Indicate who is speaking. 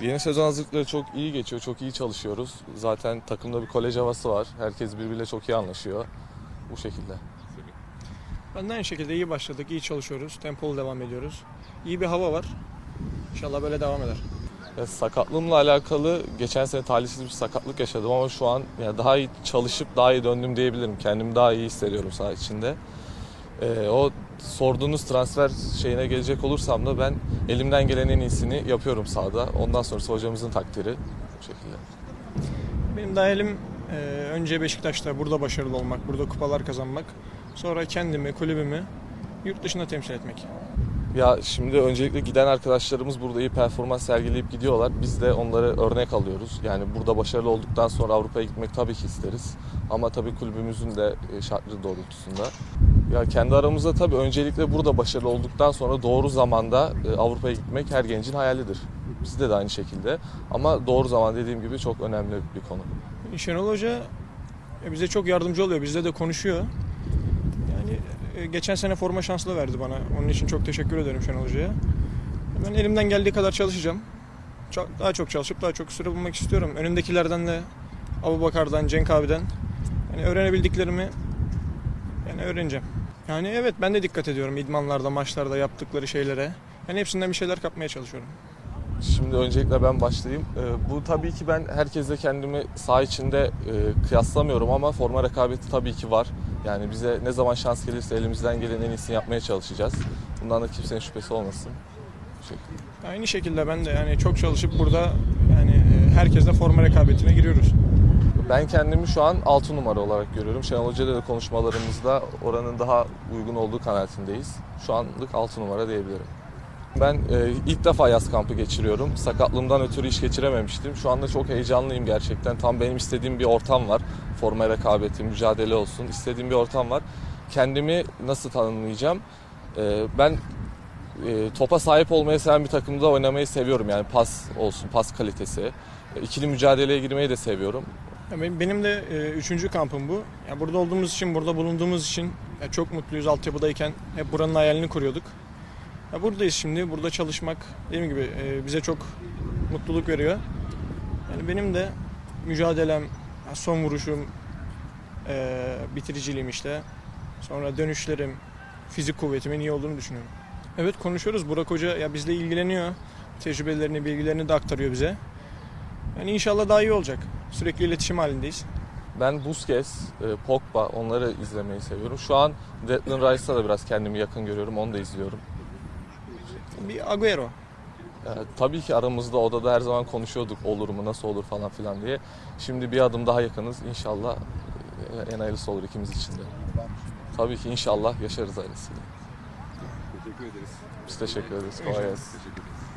Speaker 1: Yeni sezon hazırlıkları çok iyi geçiyor, çok iyi çalışıyoruz. Zaten takımda bir kolej havası var. Herkes birbiriyle çok iyi anlaşıyor. Bu şekilde.
Speaker 2: Ben de aynı şekilde iyi başladık, iyi çalışıyoruz, tempolu devam ediyoruz. İyi bir hava var. İnşallah böyle devam eder.
Speaker 1: Ya, sakatlığımla alakalı geçen sene talihsiz bir sakatlık yaşadım ama şu an ya daha iyi çalışıp daha iyi döndüm diyebilirim. Kendimi daha iyi hissediyorum saha içinde. Ee, o sorduğunuz transfer şeyine gelecek olursam da ben elimden gelen en iyisini yapıyorum sahada. Ondan sonrası hocamızın takdiri bu şekilde.
Speaker 2: Benim dahilim e, önce Beşiktaş'ta burada başarılı olmak, burada kupalar kazanmak. Sonra kendimi, kulübümü yurt dışında temsil etmek.
Speaker 1: Ya şimdi öncelikle giden arkadaşlarımız burada iyi performans sergileyip gidiyorlar. Biz de onları örnek alıyoruz. Yani burada başarılı olduktan sonra Avrupa'ya gitmek tabii ki isteriz. Ama tabii kulübümüzün de e, şartları doğrultusunda. Ya kendi aramızda tabii öncelikle burada başarılı olduktan sonra doğru zamanda e, Avrupa'ya gitmek her gencin hayalidir. Bizde de aynı şekilde. Ama doğru zaman dediğim gibi çok önemli bir konu.
Speaker 2: Şenol Hoca e, bize çok yardımcı oluyor, bizle de konuşuyor. Yani e, geçen sene forma şansı da verdi bana. Onun için çok teşekkür ederim Şenol Hoca'ya. Ben elimden geldiği kadar çalışacağım. Daha çok çalışıp daha çok süre bulmak istiyorum. Önündekilerden de Abu Bakar'dan, Cenk abiden yani öğrenebildiklerimi yani öğreneceğim. Yani evet ben de dikkat ediyorum idmanlarda, maçlarda yaptıkları şeylere. Yani hepsinden bir şeyler kapmaya çalışıyorum.
Speaker 1: Şimdi öncelikle ben başlayayım. Ee, Bu tabii ki ben herkesle kendimi saha içinde e, kıyaslamıyorum ama forma rekabeti tabii ki var. Yani bize ne zaman şans gelirse elimizden gelen en iyisini yapmaya çalışacağız. Bundan da kimsenin şüphesi olmasın. Bu şekilde.
Speaker 2: Aynı şekilde ben de yani çok çalışıp burada yani e, herkesle forma rekabetine giriyoruz.
Speaker 1: Ben kendimi şu an 6 numara olarak görüyorum. Şenol Hoca'yla da konuşmalarımızda oranın daha uygun olduğu kanaatindeyiz. Şu anlık 6 numara diyebilirim. Ben e, ilk defa yaz kampı geçiriyorum. Sakatlığımdan ötürü iş geçirememiştim. Şu anda çok heyecanlıyım gerçekten. Tam benim istediğim bir ortam var. Forma rekabeti, mücadele olsun. İstediğim bir ortam var. Kendimi nasıl tanımlayacağım? E, ben e, topa sahip olmayı seven bir takımda oynamayı seviyorum. Yani pas olsun, pas kalitesi. E, İkili mücadeleye girmeyi de seviyorum.
Speaker 2: Benim de e, üçüncü kampım bu. Ya burada olduğumuz için, burada bulunduğumuz için ya çok mutluyuz altyapıdayken. Hep buranın hayalini kuruyorduk. Ya buradayız şimdi. Burada çalışmak dediğim gibi e, bize çok mutluluk veriyor. Yani benim de mücadelem, son vuruşum, e, bitiriciliğim işte. Sonra dönüşlerim, fizik kuvvetimin iyi olduğunu düşünüyorum. Evet konuşuyoruz. Burak Hoca ya bizle ilgileniyor. Tecrübelerini, bilgilerini de aktarıyor bize. Yani inşallah daha iyi olacak. Sürekli iletişim halindeyiz.
Speaker 1: Ben Busquets, e, Pogba onları izlemeyi seviyorum. Şu an Declan Rice'da da biraz kendimi yakın görüyorum. Onu da izliyorum.
Speaker 2: Bir Agüero.
Speaker 1: E, tabii ki aramızda odada her zaman konuşuyorduk olur mu, nasıl olur falan filan diye. Şimdi bir adım daha yakınız. İnşallah e, en hayırlısı olur ikimiz için de. Tabii ki inşallah yaşarız ailesiyle.
Speaker 3: Teşekkür ederiz.
Speaker 1: Biz teşekkür ederiz. Kolay gelsin.
Speaker 3: Teşekkür ederiz.